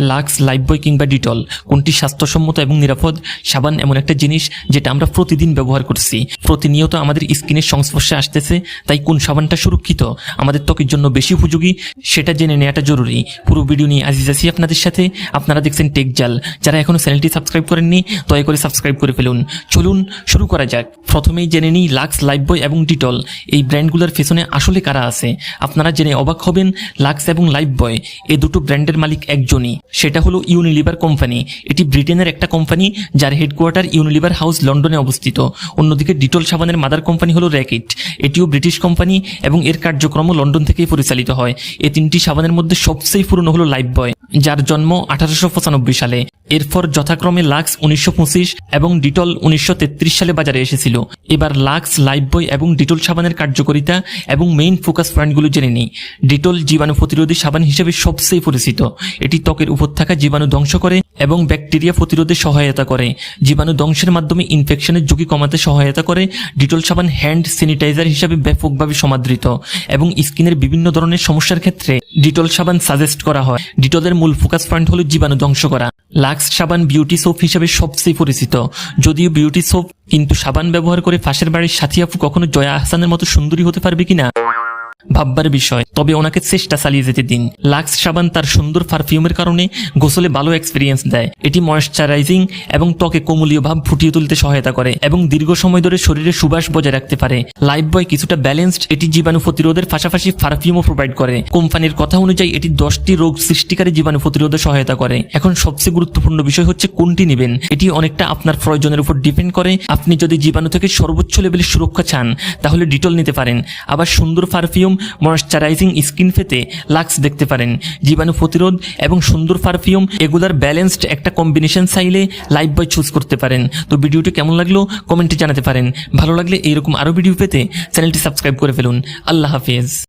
Lux Lifebuoy কিংবা Dettol, কোনটি স্বাস্থ্যসম্মত এবং নিরাপদ? সাবান এমন একটা জিনিস যেটা আমরা প্রতিদিন ব্যবহার করছি। প্রতিনিয়ত আমাদের স্কিনের সংস্পর্শে আসতেছে, তাই কোন সাবানটা সুরক্ষিত? আমাদের ত্বকের জন্য বেশি উপযোগী? সেটা জেনে নেওয়াটা জরুরি। পুরো ভিডিও নিয়ে আজিজ আছি আপনাদের সাথে। আপনারা দেখছেন টেক জাল। যারা এখনও চ্যানেলটি সাবস্ক্রাইব করেননি, দয়া করে সাবস্ক্রাইব করে ফেলুন। চলুন শুরু করা যাক। প্রথমেই জেনে নিই লাক্স লাইফবয় এবং ডিটল। এই ব্র্যান্ডগুলোর পেছনে আসলে কারা আছে? আপনারা জেনে অবাক হবেন, লাক্স এবং লাইফবয় এই দুটো ব্র্যান্ডের মালিক একজনই। সেটা হলো ইউনিলিভার কোম্পানি এটি ব্রিটেনের একটা কোম্পানি যার হেডকোয়ার্টার ইউনিলিভার হাউস লন্ডনে অবস্থিত। অন্যদিকে ডিটল সাবানের মাদার কোম্পানি হলো র্যাকেট এটিও ব্রিটিশ কোম্পানি এবং এর কার্যক্রমও লন্ডন থেকেই পরিচালিত হয়। এই তিনটি সাবানের মধ্যে সবচেয়ে পুরনো হলো লাইফ বয় যার জন্ম আঠারোশো পঁচানব্বই সালে। এরপর যথাক্রমে লাক্স উনিশশো পঁচিশ এবং ডিটল উনিশশো তেত্রিশ সালে বাজারে এসেছিল। এবার লাক্স, লাইফবয় এবং ডিটল সাবানের কার্যকারিতা এবং মেইন ফোকাস পয়েন্টগুলো জেনে নিই। ডিটল জীবাণু প্রতিরোধী সাবান হিসেবে সবচেয়ে পরিচিত। এটি ত্বকের উপর থাকা জীবাণু ধ্বংস করে এবং ব্যাকটেরিয়া প্রতিরোধে সহায়তা করে। জীবাণু ধ্বংসের মাধ্যমে ইনফেকশনের ঝুঁকি কমাতে সহায়তা করে। ডিটল সাবান হ্যান্ড স্যানিটাইজার হিসাবে ব্যাপকভাবে সমাদৃত এবং স্কিনের বিভিন্ন ধরনের সমস্যার ক্ষেত্রে ডিটল সাবান সাজেস্ট করা হয়। ডিটলের মূল ফোকাস পয়েন্ট হলো জীবাণু ধ্বংস করা। লাক্স সাবান বিউটি সোপ হিসেবে সবচেয়ে পরিচিত। যদিও বিউটি সোপ কিন্তু সাবান ব্যবহার করে পাশের বাড়ির সাথী আপু কখনো জয়া আহসানের মতো সুন্দরী হতে পারবে কিনা? ভাববার বিষয়। তবে ওনাকে চেষ্টা চালিয়ে যেতে দিন। লাক্স সাবান তার সুন্দর পারফিউমের কারণে গোসলে ভালো এক্সপিরিয়েন্স দেয়। এটি ময়শ্চারাইজিং এবং ত্বকে কোমলীয় ভাব ফুটিয়ে তুলতে সহায়তা করে এবং দীর্ঘ সময় ধরে শরীরে সুবাস বজায় রাখতে পারে। লাইফ বয় কিছুটা ব্যালেন্সড এটি জীবাণু প্রতিরোধের পাশাপাশি পারফিউমও প্রোভাইড করে। কোম্পানির কথা অনুযায়ী এটি দশটি রোগ সৃষ্টিকারী জীবাণু প্রতিরোধে সহায়তা করে। এখন সবচেয়ে গুরুত্বপূর্ণ বিষয় হচ্ছে কোনটি নেবেন। এটি অনেকটা আপনার প্রয়োজনের উপর ডিপেন্ড করে। আপনি যদি জীবাণু থেকে সর্বোচ্চ লেভেলের সুরক্ষা চান, তাহলে ডিটল নিতে পারেন। আবার সুন্দর পারফিউম ময়শ্চারাইজিং স্কিন পেতে লাক্স দেখতে পারেন জীবাণু প্রতিরোধ এবং সুন্দর পারফিউম এগুলার ব্যালেন্সড একটা কম্বিনেশন চাইলে লাইফ বয় চুজ করতে পারেন। তো ভিডিওটি কেমন লাগল কমেন্টে জানাতে পারেন। ভালো লাগলে এইরকম আরও ভিডিও পেতে চ্যানেলটি সাবস্ক্রাইব করে ফেলুন। আল্লাহ হাফিজ।